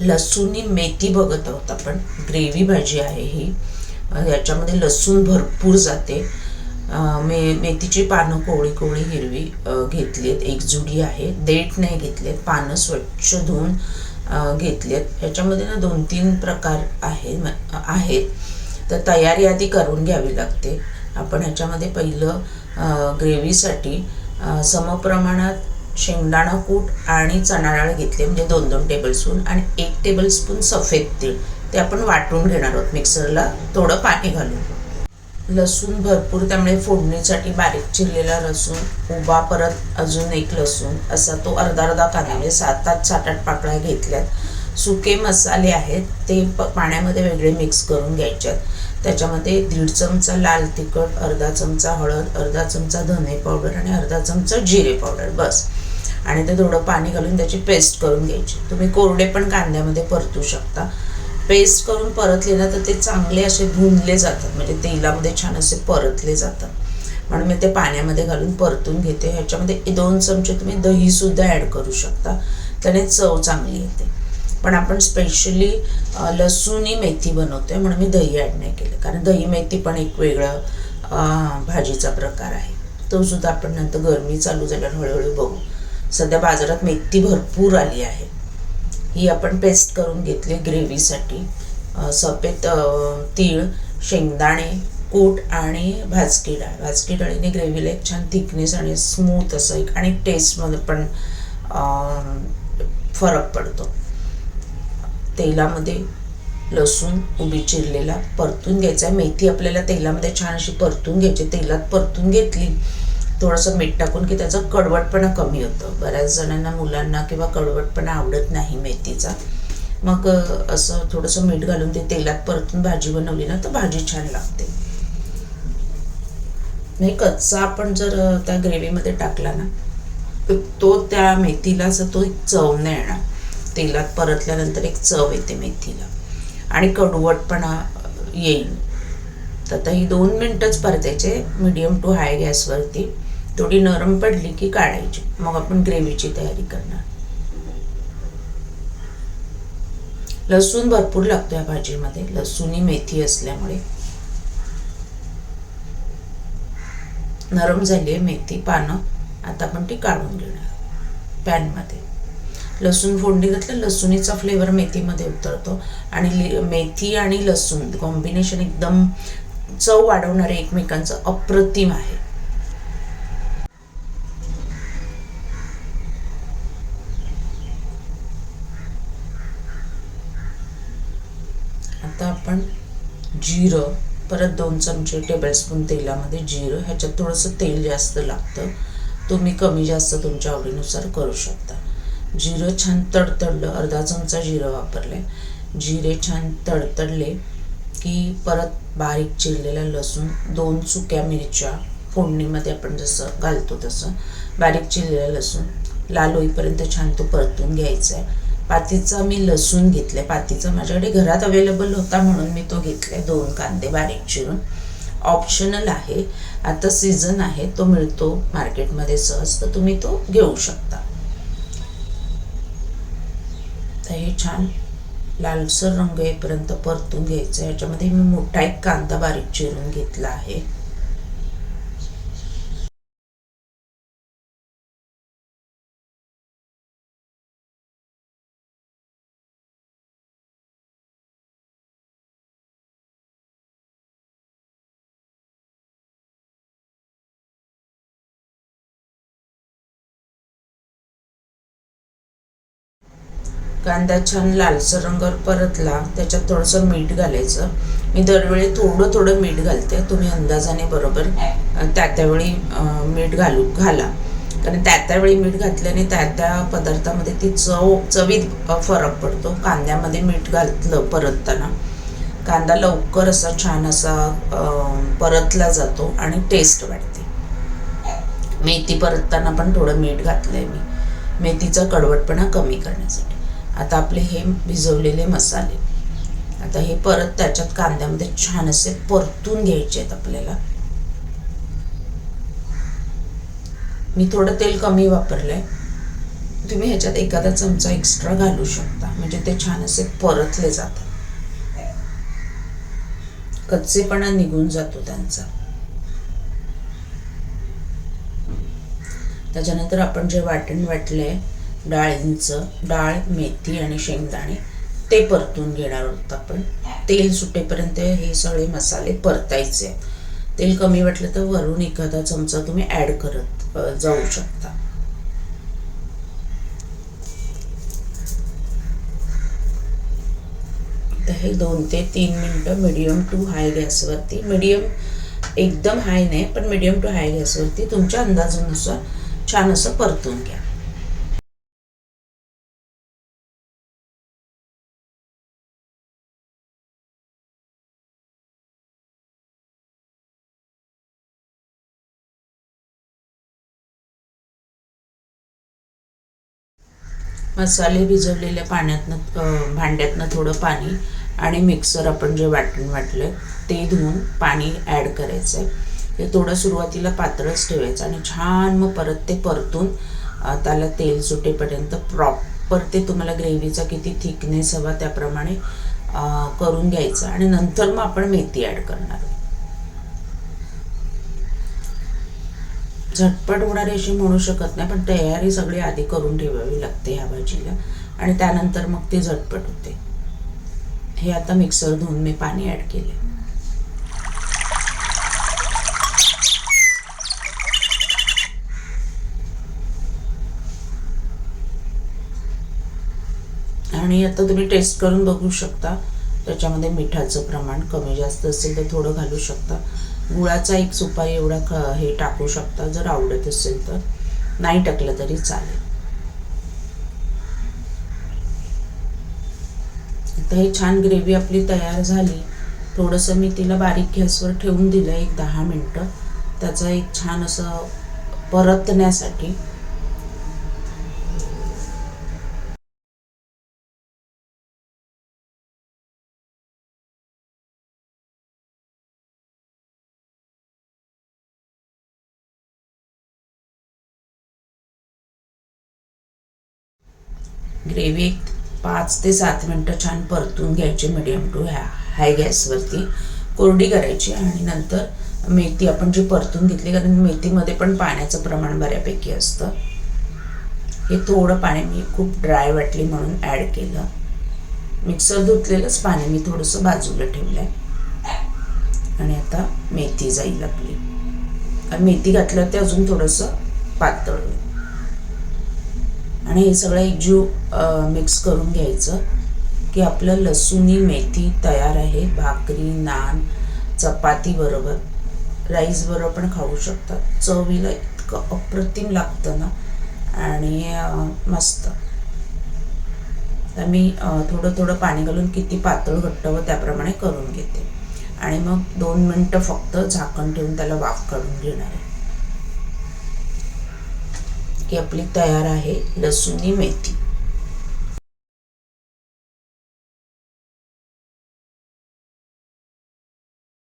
लसूणी मेथी बघत आहोत आपण. ग्रेव्ही भाजी आहे ही. याच्यामध्ये लसूण भरपूर जाते. मे मेथीची पानं कोवळी कोवळी हिरवी घेतली घेतलीत. एकजुडी आहे. देठ नाही घेतलेत. पानं स्वच्छ धुवून घेतलेत ह्याच्यामध्ये ना दोन तीन प्रकार आहे आहेत. तर तयारी आधी करून घ्यावी लागते. आपण ह्याच्यामध्ये पहिलं ग्रेव्हीसाठी समप्रमाणात शेंगदाणा कूट आणि चणा डाळ घेतले म्हणजे दोन दोन टेबलस्पून आणि एक टेबलस्पून सफेद तीळ. ते आपण वाटून घेणार आहोत. मिक्सरला थोडं पाणी घालून. लसूण भरपूर त्यामुळे फोडणीसाठी बारीक चिरलेला लसूण उभा परत अजून एक लसूण असा तो अर्धा अर्धा कांदा म्हणजे सात आठ सात आठ पाकळ्या घेतल्यात. सुके मसाले आहेत ते प पाण्यामध्ये वेगळे मिक्स करून घ्यायच्यात त्याच्यामध्ये दीड चमचा लाल तिखट अर्धा चमचा हळद अर्धा चमचा धने पावडर आणि अर्धा चमचा जिरे पावडर बस. आणि ते थोडं पाणी घालून त्याची पेस्ट करून घ्यायची. तुम्ही कोरडे पण कांद्यामध्ये परतू शकता. पेस्ट करून परतले ना तर ते चांगले असे भुंजले जातात. म्हणजे तेलामध्ये छान असे परतले जातात. म्हणून मी ते पाण्यामध्ये घालून परतून घेते. ह्याच्यामध्ये दोन चमचे तुम्ही दहीसुद्धा ॲड करू शकता. त्याने चव चांगली येते. पण आपण स्पेशली लसूणी मेथी बनवतोय म्हणून मी दही ॲड नाही केलं. कारण दही मेथी पण एक वेगळा भाजीचा प्रकार आहे. तो सुद्धा आपण नंतर गरमी चालू झाल्यावर हळूहळू बघू. सध्या बाजारात मेथी भरपूर आली आहे. ही आपण पेस्ट करून घेतली ग्रेव्हीसाठी. सफेद तीळ शेंगदाणे कूट आणि भाजकी डाळ. भाजकी डाळीने ग्रेव्हीला एक छान थिकनेस आणि स्मूथ असं एक आणि टेस्टमध्ये पण फरक पडतो. तेलामध्ये लसूण उभी चिरलेला परतून घ्यायचा. मेथी आपल्याला तेलामध्ये छान अशी परतून घ्यायची. तेलात परतून घेतली थोडंसं मीठ टाकून की त्याचं कडवटपणा कमी होतं. बऱ्याच जणांना मुलांना किंवा कडवटपणा आवडत नाही मेथीचा. मग असं थोडंसं मीठ घालून ते तेलात परतून भाजी बनवली ना तर भाजी छान लागते. नाही कच्चा आपण जर त्या ग्रेव्हीमध्ये टाकला ना तर तो त्या मेथीला असं तो एक चव नाही येणार. तेलात परतल्यानंतर एक चव येते मेथीला. आणि कडवटपणा येईल. तर आता ही दोन मिनटंच परतायचे. मीडियम टू हाय गॅसवरती. थोडी नरम पडली की काढायची. मग आपण ग्रेव्हीची तयारी करणार. लसूण भरपूर लागतो या भाजीमध्ये. लसूणी मेथी असल्यामुळे. नरम झाली आहे मेथी पानं. आता आपण ती काढून घेणार. पॅनमध्ये. लसूण फोडणी घातलं लसूणीचा फ्लेवर मेथीमध्ये उतरतो. आणि मेथी आणि लसूण कॉम्बिनेशन एकदम चव वाढवणारे एकमेकांचं अप्रतिम आहे आता आपण जिरं परत दोन चमचे टेबलस्पून तेलामध्ये जिरं ह्याच्यात थोडंसं तेल जास्त लागतं. तुम्ही कमी जास्त तुमच्या आवडीनुसार करू शकता. जिरं छान तडतडलं अर्धा चमचा जिरं वापरले जिरे छान तडतडले की परत बारीक चिरलेला लसूण दोन सुक्या मिरच्या फोडणीमध्ये आपण जसं घालतो तसं बारीक चिरलेला लसूण लाल होईपर्यंत छान तो परतून घ्यायचा आहे पातीचं मी लसूण घेतले पातीचं माझ्याकडे घरात अवेलेबल होता म्हणून मी तो घेतले दोन कांदे बारीक चिरून. ऑप्शनल आहे. आता सीझन आहे. तो मिळतो मार्केटमध्ये सहज. तर तुम्ही तो घेऊ शकता. तर हे छान लालसर रंग येईपर्यंत परतून घ्यायचं. आहे याच्यामध्ये मी मोठा एक कांदा बारीक चिरून घेतला आहे. कांदा छान लालसर रंगावर परतला त्याच्यात थोडंसं मीठ घालायचं. मी दरवेळी थोडं थोडं मीठ घालते तुम्ही अंदाजाने बरोबर त्या त्यावेळी मीठ घालू घाला. कारण त्या त्यावेळी मीठ घातल्याने त्या त्या पदार्थामध्ये ती चव चवीत फरक पडतो कांद्यामध्ये मीठ घातलं परतताना. कांदा लवकर असा छान असा परतला जातो आणि टेस्ट वाढते. मेथी परतताना पण थोडं मीठ घातलंय मी. मेथीचा कडवटपणा कमी करण्यासाठी. आता आपले हे भिजवलेले मसाले. आता हे परत त्याच्यात कांद्यामध्ये छान असे परतून घ्यायचे आहेत आपल्याला. मी थोडं तेल कमी वापरलंय. तुम्ही ह्याच्यात एखादा चमचा एक्स्ट्रा घालू शकता. म्हणजे ते छान असे परतले जातात. कच्चेपणा निघून जातो त्यांचा. त्याच्यानंतर आपण जे वाटण वाटलंय डाळींचं डाळ मेथी आणि शेंगदाणे ते परतून घेणार आहोत आपण. तेल सुटेपर्यंत हे सगळे मसाले परतायचे. तेल कमी वाटलं तर वरून एखादा चमचा तुम्ही ॲड करत जाऊ शकता. तर हे दोन ते तीन मिनटं मिडियम टू हाय गॅसवरती मिडियम एकदम हाय नाही पण मिडियम टू हाय गॅसवरती तुमच्या अंदाजानुसार छान असं परतून घ्या. मसाले भिजवलेल्या पाण्यातनं भांड्यातनं थोडं पाणी आणि मिक्सर आपण जे वाटण वाटलं ते धुवून पाणी ॲड करायचं आहे ते थोडं सुरुवातीला पातळच ठेवायचं आणि छान मग परत ते परतून त्याला तेल सुटेपर्यंत प्रॉपर ते तुम्हाला ग्रेव्हीचा किती थिकनेस हवा त्याप्रमाणे करून घ्यायचं आणि नंतर मग आपण मेथी ॲड करणार. झटपट होणारी अशी म्हणू शकत नाही पण तयारी सगळी आधी करून ठेवावी लागते ह्या भाजीला. आणि त्यानंतर मग ती झटपट होते. हे आता मिक्सर धुवून मी पाणी ॲड केले आणि आता तुम्ही टेस्ट करून बघू शकता. त्याच्यामध्ये मिठाचं प्रमाण कमी जास्त असेल तर थोडं घालू शकता. गुळाचा एक सुपारी एवढा ख हे टाकू शकता जर आवडत असेल तर. नाही टाकलं तरी चालेल. आता हे छान ग्रेव्ही आपली तयार झाली. थोडंसं मी तिला बारीक गॅसवर ठेवून दिलं एक दहा मिनटं. त्याचं एक छान असं परतण्यासाठी. ग्रेव्हीत पाच ते सात मिनटं छान परतून घ्यायची मिडियम टू ह्या हाय गॅसवरती कोरडी करायची आणि नंतर मेथी आपण जी परतून घेतली कारण मेथीमध्ये पण पाण्याचं प्रमाण बऱ्यापैकी असतं. हे थोडं पाणी मी खूप ड्राय वाटली म्हणून ॲड केलं. मिक्सर धुतलेलंच पाणी मी थोडंसं बाजूला ठेवलं आहे आणि आता मेथी जाईल आपली. मेथी घातल्यावर ते अजून थोडंसं पातळ होईल. आणि हे सगळं एकजीव मिक्स करून घ्यायचं. की आपलं लसूणी मेथी तयार आहे. भाकरी नान चपाती बरोबर. राईस बरोबर पण खाऊ शकतात. चवीला इतकं अप्रतिम लागतं ना. आणि मस्त. तर मी थोडं थोडं पाणी घालून किती पातळ घट्ट व त्याप्रमाणे करून घेते. आणि मग दोन मिनटं फक्त झाकण ठेवून त्याला वाफ काढून घेणार आहे. ही आपली तयार आहे लसुनी मेथी.